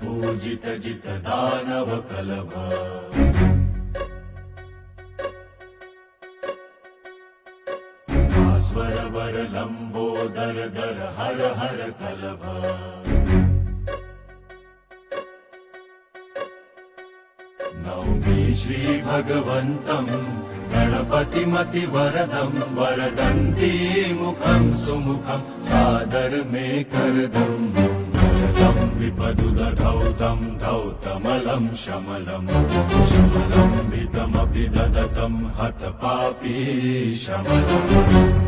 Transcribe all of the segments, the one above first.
पूजित जित दानव कलभ वर लम्बोदर दर हर हर कलभ नौमि श्रीभगवन्तम् वरदन्ती मुखम् सुमुखम् सादर मे करदम् विपदुदधौतम् धौतमलम् शमलम् वितमपि ददतम् हतपापी शमलम्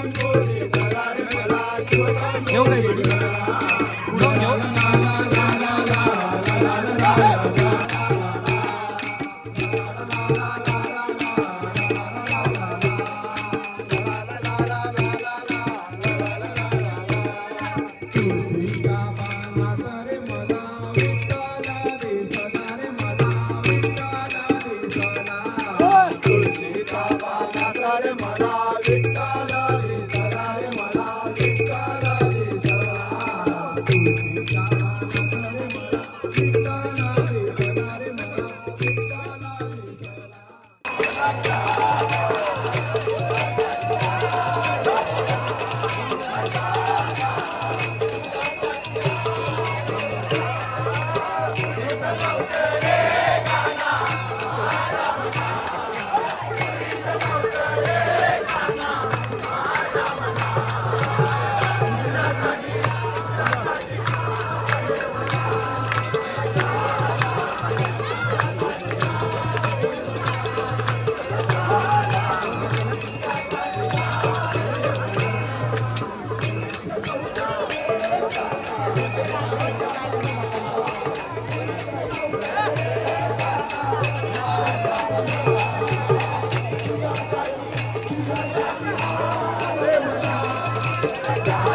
जय देव जय Africa.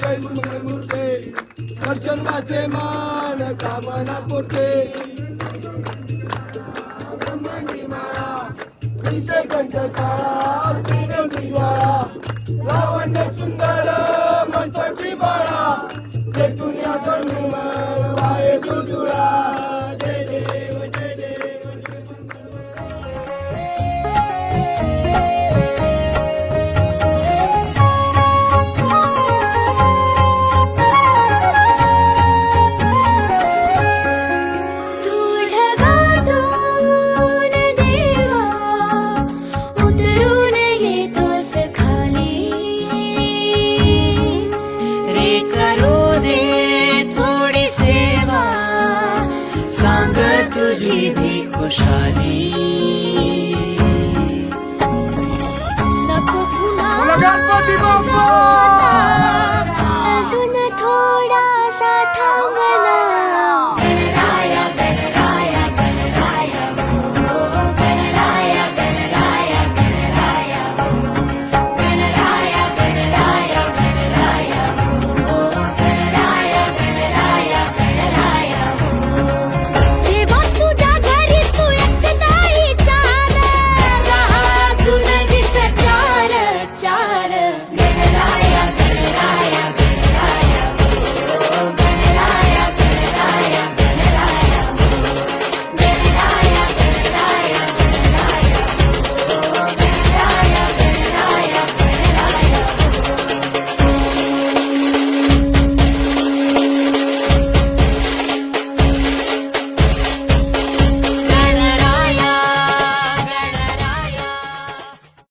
जय अर्चनाचे मान कामना पुरते ब्रह्मणी माळा विषय कंठ काळा শালী